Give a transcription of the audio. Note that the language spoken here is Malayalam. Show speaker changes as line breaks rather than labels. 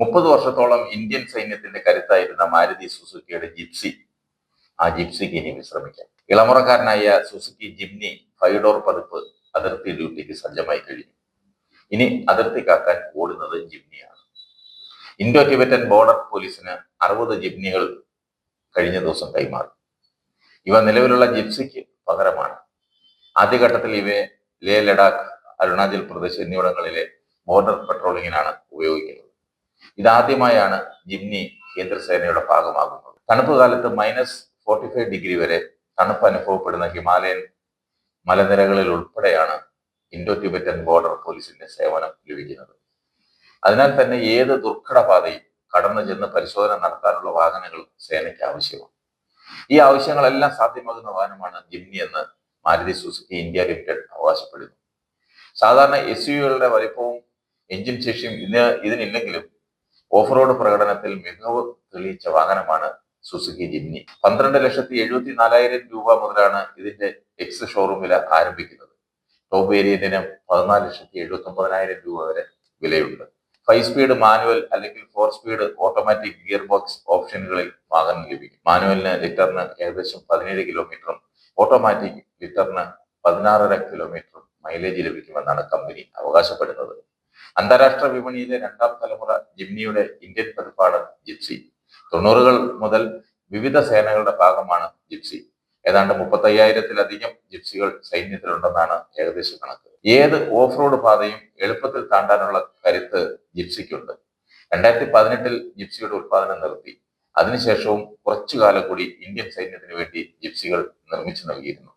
മുപ്പത് വർഷത്തോളം ഇന്ത്യൻ സൈന്യത്തിന്റെ കരുത്തായിരുന്ന മാരുതി സുസുക്കിയുടെ ജിപ്സി. ആ ജിപ്സിക്ക് ഇനി വിശ്രമിക്കാം. ഇളമുറക്കാരനായ Suzuki Jimny five door door പതിപ്പ് അതിർത്തി ഡ്യൂട്ടിക്ക് സജ്ജമായി കഴിഞ്ഞു. ഇനി അതിർത്തി കാക്കാൻ ഓടുന്നത് ജിംനിയാണ്. ഇൻഡോ ടിബറ്റൻ ബോർഡർ പോലീസിന് അറുപത് ജിംനികൾ കഴിഞ്ഞ ദിവസം കൈമാറി. ഇവ നിലവിലുള്ള ജിപ്സിക്ക് പകരമാണ്. ആദ്യഘട്ടത്തിൽ ഇവയെ ലേ ലഡാക്ക് അരുണാചൽ പ്രദേശ് എന്നിവിടങ്ങളിലെ ബോർഡർ പട്രോളിങ്ങിനാണ് ഉപയോഗിക്കുന്നത്. ഇതാദ്യമായാണ് ജിംനി കേന്ദ്രസേനയുടെ ഭാഗമാകുന്നത്. തണുപ്പ് കാലത്ത് മൈനസ് ഫോർട്ടി ഫൈവ് ഡിഗ്രി വരെ തണുപ്പ് അനുഭവപ്പെടുന്ന ഹിമാലയൻ മലനിരകളിൽ ഉൾപ്പെടെയാണ് ഇൻഡോ ടിബറ്റൻ ബോർഡർ പോലീസിന്റെ സേവനം ലഭിക്കുന്നത്. അതിനാൽ തന്നെ ഏത് ദുർഘടപാതയും കടന്നു ചെന്ന് പരിശോധന നടത്താനുള്ള വാഹനങ്ങൾ സേനയ്ക്ക് ആവശ്യമാണ്. ഈ ആവശ്യങ്ങളെല്ലാം സാധ്യമാകുന്ന വാഹനമാണ് ജിംനി എന്ന് മാരുതി സുസുക്കി ഇന്ത്യ ലിമിറ്റഡ് അവകാശപ്പെടുന്നു. സാധാരണ എസ് യുകളുടെ വലിപ്പവും എഞ്ചിൻ ശേഷിയും ഇതിന് ഇതിനില്ലെങ്കിലും ഓഫ് റോഡ് പ്രകടനത്തിൽ മികവ് തെളിയിച്ച വാഹനമാണ് സുസുക്കി ജിംനി. പന്ത്രണ്ട് ലക്ഷത്തി എഴുപത്തി നാലായിരം രൂപ മുതലാണ് ഇതിന്റെ എക്സ് ഷോറൂം വില ആരംഭിക്കുന്നത്. ടോപ്പ് വേരിയന്റിന് പതിനാല് ലക്ഷത്തി എഴുപത്തി ഒമ്പതിനായിരം രൂപ വരെ വിലയുണ്ട്. ഫൈവ് സ്പീഡ് മാനുവൽ അല്ലെങ്കിൽ four speed automatic gear box ഓപ്ഷനുകളിൽ വാഹനം ലഭിക്കും. മാനുവലിന് ലിറ്ററിന് ഏകദേശം പതിനേഴ് കിലോമീറ്ററും ഓട്ടോമാറ്റിക് ലിറ്ററിന് പതിനാറര കിലോമീറ്ററും മൈലേജ് ലഭിക്കുമെന്നാണ് കമ്പനി അവകാശപ്പെടുന്നത്. അന്താരാഷ്ട്ര വിപണിയിലെ രണ്ടാം തലമുറ ജിംനിയുടെ ഇന്ത്യൻ പതിപ്പാണ് ജിപ്സി. തൊണ്ണൂറുകൾ മുതൽ വിവിധ സേനകളുടെ ഭാഗമാണ് ജിപ്സി. ഏതാണ്ട് മുപ്പത്തയ്യായിരത്തിലധികം ജിപ്സികൾ സൈന്യത്തിലുണ്ടെന്നാണ് ഏകദേശ കണക്ക്. ഏത് ഓഫ് റോഡ് പാതയും എളുപ്പത്തിൽ താണ്ടാനുള്ള കരുത്ത് ജിപ്സിക്കുണ്ട്. രണ്ടായിരത്തി പതിനെട്ടിൽ ജിപ്സിയുടെ ഉത്പാദനം നിർത്തി. അതിനുശേഷവും കുറച്ചു കാലം കൂടി ഇന്ത്യൻ സൈന്യത്തിന് വേണ്ടി ജിപ്സികൾ നിർമ്മിച്ചു നൽകിയിരുന്നു.